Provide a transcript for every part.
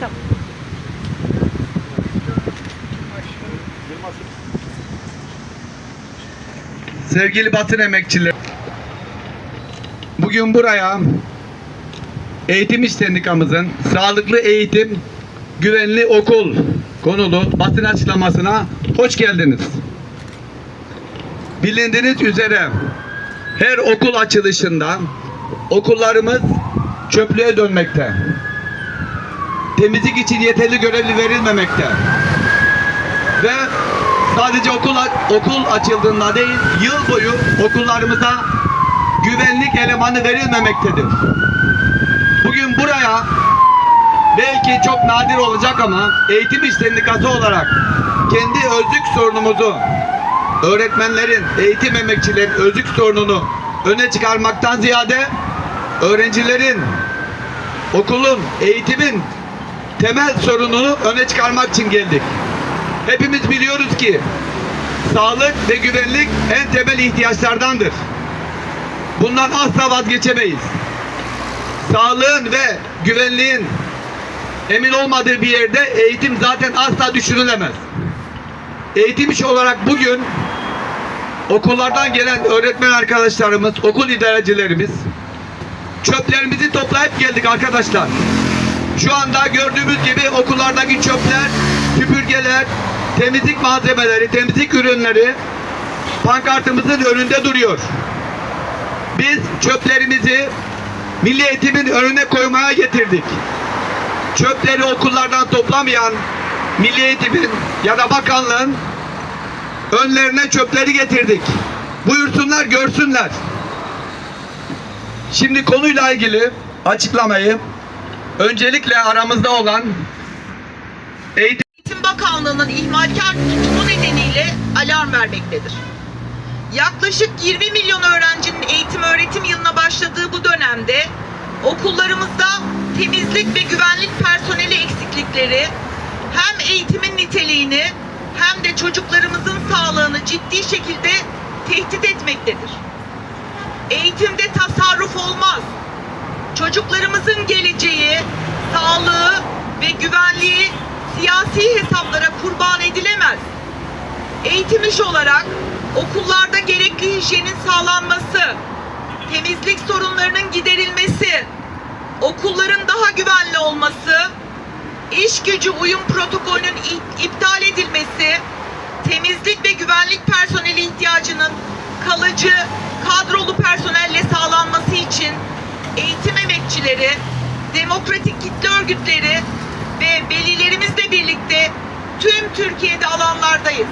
Tamam. Sevgili Batın emekçiler. Bugün buraya Eğitim İş Sendikamızın Sağlıklı Eğitim Güvenli Okul konulu basın açıklamasına hoş geldiniz. Bilindiğiniz üzere her okul açılışında okullarımız çöplüğe dönmekte. Temizlik için yeterli görevli verilmemekte. Ve sadece okul okul açıldığında değil, yıl boyu okullarımıza güvenlik elemanı verilmemektedir. Bugün buraya belki çok nadir olacak ama eğitim iş sendikası olarak kendi özlük sorunumuzu öğretmenlerin, eğitim emekçilerin özlük sorununu öne çıkarmaktan ziyade öğrencilerin, okulun, eğitimin temel sorununu öne çıkarmak için geldik. Hepimiz biliyoruz ki sağlık ve güvenlik en temel ihtiyaçlardandır. Bundan asla vazgeçemeyiz. Sağlığın ve güvenliğin emin olmadığı bir yerde eğitim zaten asla düşürülemez. Eğitim işi olarak bugün okullardan gelen öğretmen arkadaşlarımız, okul idarecilerimiz çöplerimizi toplayıp geldik arkadaşlar. Şu anda gördüğümüz gibi okullardaki çöpler, süpürgeler, temizlik malzemeleri, temizlik ürünleri pankartımızın önünde duruyor. Biz çöplerimizi Milli Eğitim'in önüne koymaya getirdik. Çöpleri okullardan toplamayan Milli Eğitim'in ya da bakanlığın önlerine çöpleri getirdik. Buyursunlar, görsünler. Şimdi konuyla ilgili açıklamayı öncelikle aramızda olan eğitim Eğitim Bakanlığı'nın ihmalkar tutumu nedeniyle alarm vermektedir. Yaklaşık 20 milyon öğrencinin eğitim öğretim yılına başladığı bu dönemde okullarımızda temizlik ve güvenlik personeli eksiklikleri hem eğitimin niteliğini hem de çocuklarımızın sağlığını ciddi şekilde tehdit etmektedir. Eğitimde tasarruf olmaz. Çocuklarımızın geleceği, sağlığı ve güvenliği siyasi hesaplara kurban edilemez. Eğitim olarak okullarda gerekli hijyenin sağlanması, temizlik sorunlarının giderilmesi, okulların daha güvenli olması, iş gücü uyum protokolünün iptal edilmesi, temizlik ve güvenlik personeli ihtiyacının kalıcı kadrolu emekçileri, demokratik kitle örgütleri ve velilerimizle birlikte tüm Türkiye'de alanlardayız.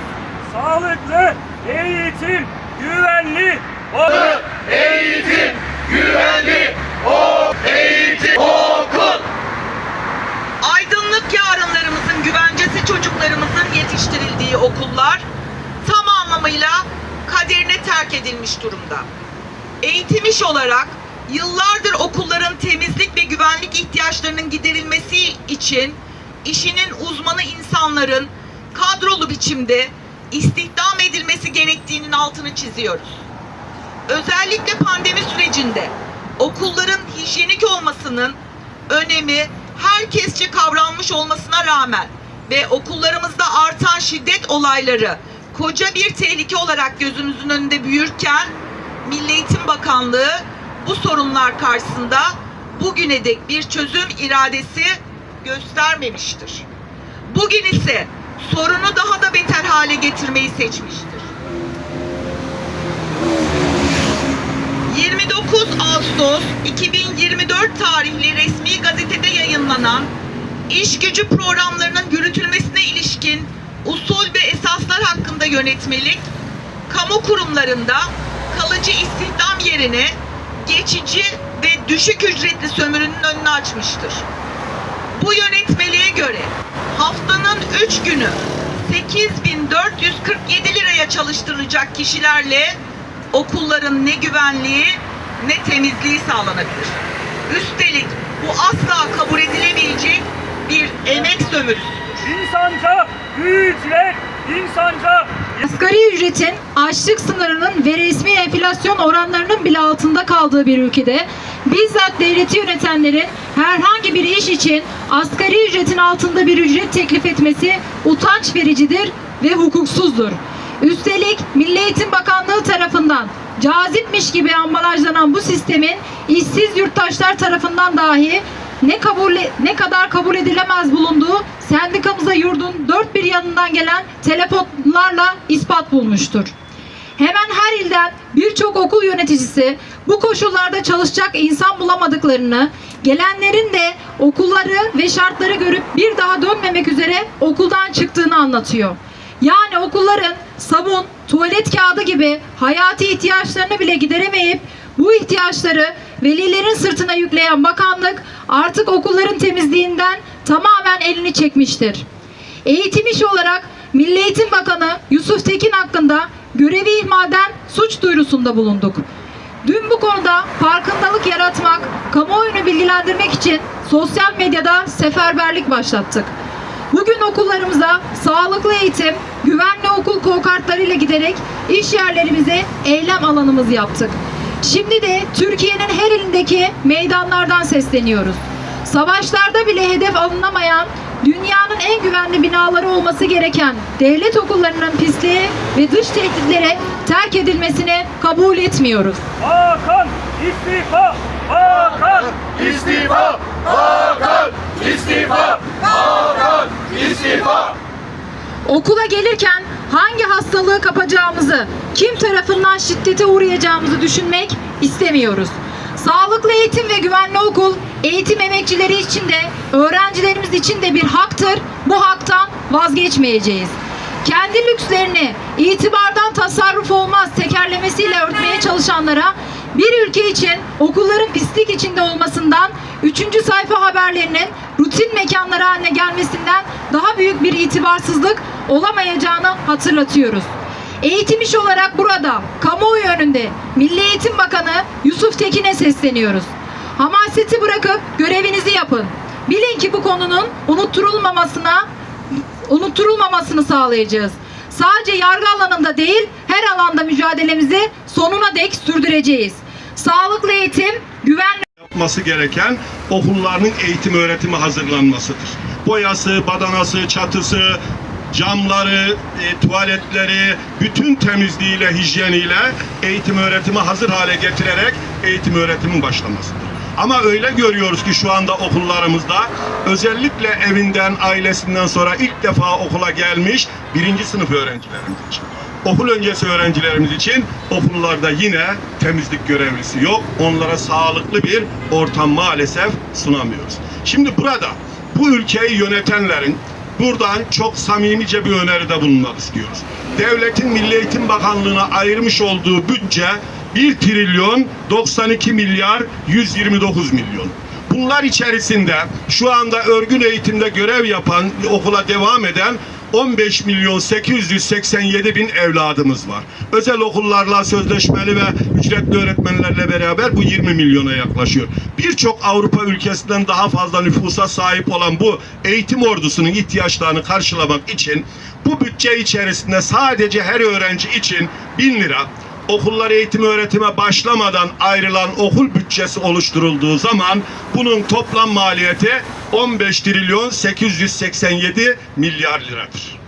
Sağlıklı, eğitim, güvenli, o Eğitim, güvenli, o eğitim, okul. Aydınlık yarınlarımızın güvencesi çocuklarımızın yetiştirildiği okullar tam anlamıyla kaderine terk edilmiş durumda. Eğitim iş olarak yıllardır okulların temizlik ve güvenlik ihtiyaçlarının giderilmesi için işinin uzmanı insanların kadrolu biçimde istihdam edilmesi gerektiğinin altını çiziyoruz. Özellikle pandemi sürecinde okulların hijyenik olmasının önemi herkesçe kavranmış olmasına rağmen ve okullarımızda artan şiddet olayları koca bir tehlike olarak gözümüzün önünde büyürken Milli Eğitim Bakanlığı bu sorunlar karşısında bugüne dek bir çözüm iradesi göstermemiştir. Bugün ise sorunu daha da beter hale getirmeyi seçmiştir. 29 Ağustos 2024 tarihli resmi gazetede yayınlanan iş gücü programlarının yürütülmesine ilişkin usul ve esaslar hakkında yönetmelik, kamu kurumlarında kalıcı istihdam yerine geçici ve düşük ücretli sömürünün önünü açmıştır. Bu yönetmeliğe göre haftanın 3 günü 8447 liraya çalıştırılacak kişilerle okulların ne güvenliği ne temizliği sağlanabilir. Üstelik bu asla kabul edilemeyecek bir emek sömürüsü. insanca ücret, insanca Asgari ücretin açlık sınırının ve resmi enflasyon oranlarının bile altında kaldığı bir ülkede bizzat devleti yönetenlerin herhangi bir iş için asgari ücretin altında bir ücret teklif etmesi utanç vericidir ve hukuksuzdur. Üstelik Milli Eğitim Bakanlığı tarafından cazipmiş gibi ambalajlanan bu sistemin işsiz yurttaşlar tarafından dahi ne kabul ne kadar kabul edilemez bulunduğu sendikamıza yurdun dört bir yanından gelen telefonlarla ispat bulmuştur. Hemen her ilden birçok okul yöneticisi bu koşullarda çalışacak insan bulamadıklarını, gelenlerin de okulları ve şartları görüp bir daha dönmemek üzere okuldan çıktığını anlatıyor. Yani okulların sabun, tuvalet kağıdı gibi hayati ihtiyaçlarını bile gideremeyip bu ihtiyaçları velilerin sırtına yükleyen bakanlık artık okulların temizliğinden tamamen elini çekmiştir. Eğitim işi olarak Milli Eğitim Bakanı Yusuf Tekin hakkında görevi ihmalden suç duyurusunda bulunduk. Dün bu konuda farkındalık yaratmak, kamuoyunu bilgilendirmek için sosyal medyada seferberlik başlattık. Bugün okullarımıza sağlıklı eğitim, güvenli okul kokartlarıyla giderek iş yerlerimize eylem alanımız yaptık. Şimdi de Türkiye'nin her ilindeki meydanlardan sesleniyoruz. Savaşlarda bile hedef alınamayan, dünyanın en güvenli binaları olması gereken devlet okullarının pisliğe ve dış tehditlere terk edilmesini kabul etmiyoruz. Hakan istifa! Hakan! İstifa! Hakan! İstifa! Hakan! İstifa! Okula gelirken hangi hastalığı kapacağımızı, kim tarafından şiddete uğrayacağımızı düşünmek istemiyoruz. Sağlıklı eğitim ve güvenli okul eğitim emekçileri için de öğrencilerimiz için de bir haktır. Bu haktan vazgeçmeyeceğiz. Kendi lükslerini itibardan tasarruf olmaz tekerlemesiyle örtmeye çalışanlara bir ülke için okulların pislik içinde olmasından, üçüncü sayfa haberlerinin rutin mekanları haline gelmesinden daha büyük bir itibarsızlık olamayacağını hatırlatıyoruz. Eğitim iş olarak burada kamuoyu önünde Milli Eğitim Bakanı Yusuf Tekin'e sesleniyoruz. Hamaseti bırakıp görevinizi yapın. Bilin ki bu konunun unutturulmamasına unutturulmamasını sağlayacağız. Sadece yargı alanında değil, her alanda mücadelemizi sonuna dek sürdüreceğiz. Sağlıklı eğitim, güvenli yapması gereken okullarının eğitim öğretimi hazırlanmasıdır. Boyası, badanası, çatısı, camları, e, tuvaletleri, bütün temizliğiyle, hijyeniyle eğitim öğretimi hazır hale getirerek eğitim öğretimin başlamasıdır. Ama öyle görüyoruz ki şu anda okullarımızda özellikle evinden, ailesinden sonra ilk defa okula gelmiş birinci sınıf öğrencilerimiz için. Okul öncesi öğrencilerimiz için okullarda yine temizlik görevlisi yok. Onlara sağlıklı bir ortam maalesef sunamıyoruz. Şimdi burada bu ülkeyi yönetenlerin buradan çok samimice bir öneride bulunmak istiyoruz. Devletin Milli Eğitim Bakanlığı'na ayırmış olduğu bütçe 1 trilyon 92 milyar 129 milyon. Bunlar içerisinde şu anda örgün eğitimde görev yapan, okula devam eden 15 milyon 887 bin evladımız var. Özel okullarla sözleşmeli ve ücretli öğretmenlerle beraber bu 20 milyona yaklaşıyor. Birçok Avrupa ülkesinden daha fazla nüfusa sahip olan bu eğitim ordusunun ihtiyaçlarını karşılamak için bu bütçe içerisinde sadece her öğrenci için 1000 lira, okullar eğitim öğretime başlamadan ayrılan okul bütçesi oluşturulduğu zaman bunun toplam maliyeti 15 trilyon 887 milyar liradır.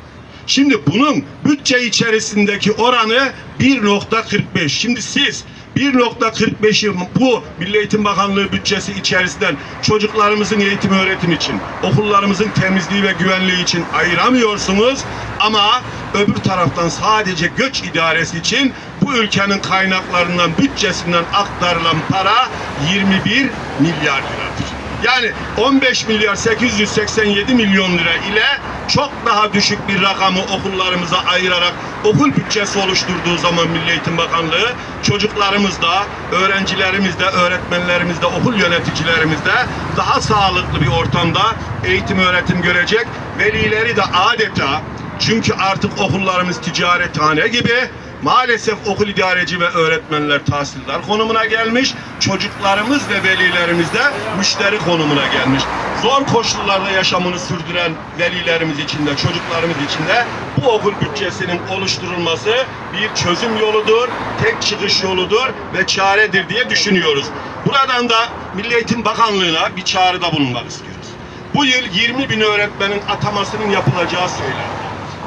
Şimdi bunun bütçe içerisindeki oranı 1.45. Şimdi siz 1.45'i bu Milli Eğitim Bakanlığı bütçesi içerisinden çocuklarımızın eğitim öğretim için, okullarımızın temizliği ve güvenliği için ayıramıyorsunuz ama öbür taraftan sadece göç idaresi için ülkenin kaynaklarından, bütçesinden aktarılan para 21 milyar liradır. Yani 15 milyar 887 milyon lira ile çok daha düşük bir rakamı okullarımıza ayırarak okul bütçesi oluşturduğu zaman Milli Eğitim Bakanlığı çocuklarımız da, öğrencilerimiz de, öğretmenlerimiz de, okul yöneticilerimiz de daha sağlıklı bir ortamda eğitim öğretim görecek. Velileri de adeta çünkü artık okullarımız ticarethane gibi Maalesef okul idareci ve öğretmenler tahsildar konumuna gelmiş. Çocuklarımız ve velilerimiz de müşteri konumuna gelmiş. Zor koşullarda yaşamını sürdüren velilerimiz için de çocuklarımız için de bu okul bütçesinin oluşturulması bir çözüm yoludur, tek çıkış yoludur ve çaredir diye düşünüyoruz. Bu Buradan da Milli Eğitim Bakanlığı'na bir çağrıda bulunmak istiyoruz. Bu yıl 20 bin öğretmenin atamasının yapılacağı söylendi.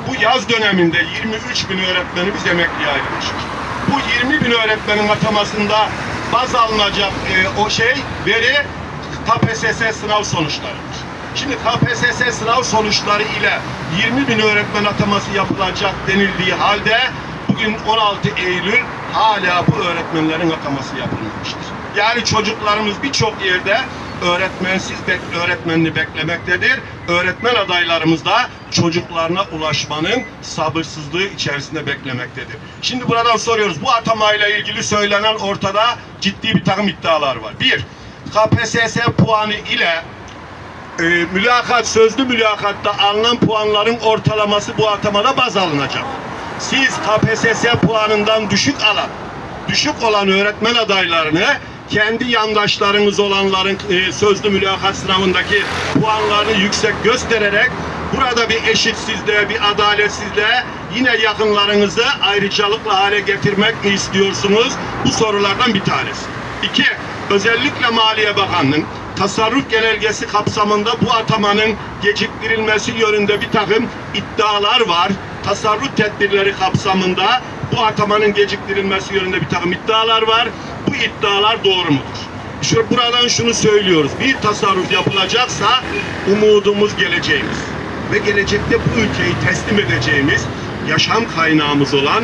Bu yaz döneminde 23 bin öğretmeni biz emekliye ayrılmışız. Bu 20 bin öğretmenin atamasında baz alınacak e, o şey veri KPSS sınav sonuçlarıdır. Şimdi KPSS sınav sonuçları ile 20 bin öğretmen ataması yapılacak denildiği halde bugün 16 Eylül hala bu öğretmenlerin ataması yapılmamıştır. Yani çocuklarımız birçok yerde öğretmensiz bek- öğretmenini beklemektedir. Öğretmen adaylarımız da çocuklarına ulaşmanın sabırsızlığı içerisinde beklemektedir. Şimdi buradan soruyoruz. Bu atamayla ilgili söylenen ortada ciddi bir takım iddialar var. Bir, KPSS puanı ile e, mülakat, sözlü mülakatta alınan puanların ortalaması bu atamada baz alınacak. Siz KPSS puanından düşük alan, düşük olan öğretmen adaylarını kendi yandaşlarınız olanların e, sözlü mülakat sınavındaki puanlarını yüksek göstererek burada bir eşitsizliğe, bir adaletsizliğe yine yakınlarınızı ayrıcalıklı hale getirmek mi istiyorsunuz? Bu sorulardan bir tanesi. İki, özellikle Maliye Bakanlığı'nın tasarruf genelgesi kapsamında bu atamanın geciktirilmesi yönünde bir takım iddialar var. Tasarruf tedbirleri kapsamında bu atamanın geciktirilmesi yönünde bir takım iddialar var. Bu iddialar doğru mudur? Şu, buradan şunu söylüyoruz. Bir tasarruf yapılacaksa umudumuz geleceğimiz. Ve gelecekte bu ülkeyi teslim edeceğimiz yaşam kaynağımız olan